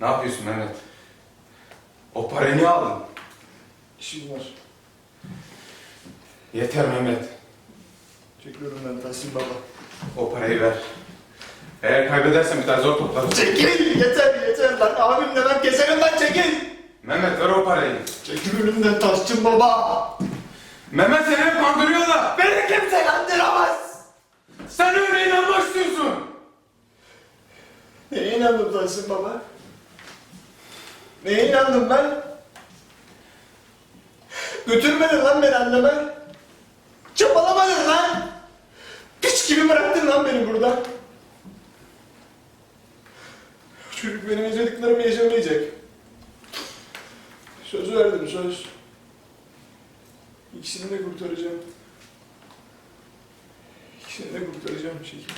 Ne yapıyorsun Mehmet? O parayı niye aldın? İşim var. Yeter Mehmet. Çekiyorum ben Tahsin Baba. O parayı ver. Eğer kaybedersen bir daha zor toplarım. Çekil! Yeter yeter lan. Abimle ben keserim lan çekil! Mehmet ver o parayı. Çekil önümden Taşçın Baba! Mehmet seni hep kandırıyorlar. Beni kimse kandıramaz! Sen öyle inanmak istiyorsun. Neye inandın Tahsin Baba? Neye inandım ben? Götürmedin lan beni anneme. Çapalamadın lan. Piç gibi bıraktın lan beni burada. Çocuk benim yaşadıklarımı yaşamayacak. Söz verdim söz. İkisini de kurtaracağım. İkisini de kurtaracağım bir şekilde.